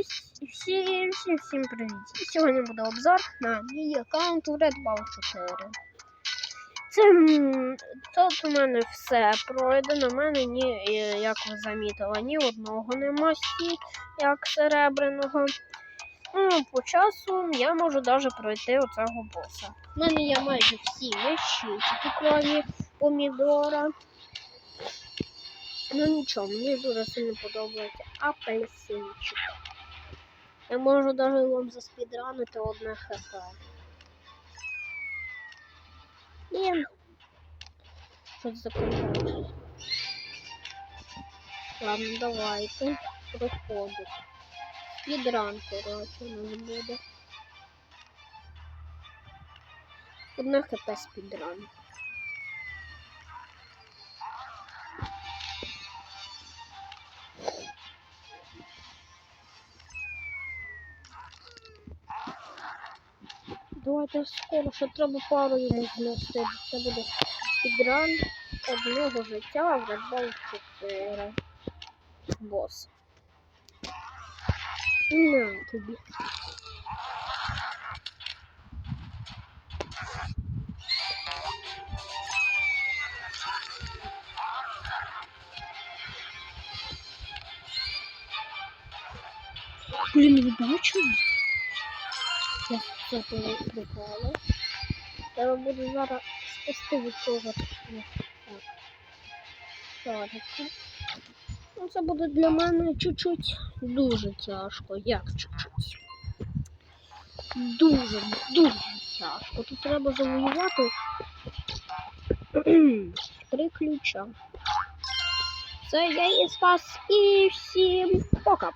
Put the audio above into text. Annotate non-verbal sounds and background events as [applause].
І всім, всім, всім привіт. Сьогодні буде обзор на мій аккаунт у Red Ball 4. Це тут у мене все пройдено. У мене ні, е, як ви замітили, ні одного нема як серебряного. Ну, по часу я можу навіть пройти оцього боса. У мене є майже всі мечі, тільки помідора. Ну нічого, мені дуже сильно подобається апельсинчик. Я можу навіть вам заспідранити одне хп. І... Що це за контент? Ладно, давайте. Проходить. Спідран, коротше, у нас буде. Одне хп спідран. Давайте скоро, що треба пару йому знести. Це буде підран одного життя в Red Bull 4. Бос. На тобі. Блін, ви бачили? Я це приколи. Треба буде зараз спасти від цього. Ну, це буде для мене чуть-чуть дуже тяжко. Як чуть-чуть? Дуже, дуже тяжко. Тут треба завоювати [clears throat] три ключа. Це я і спас і всім пока.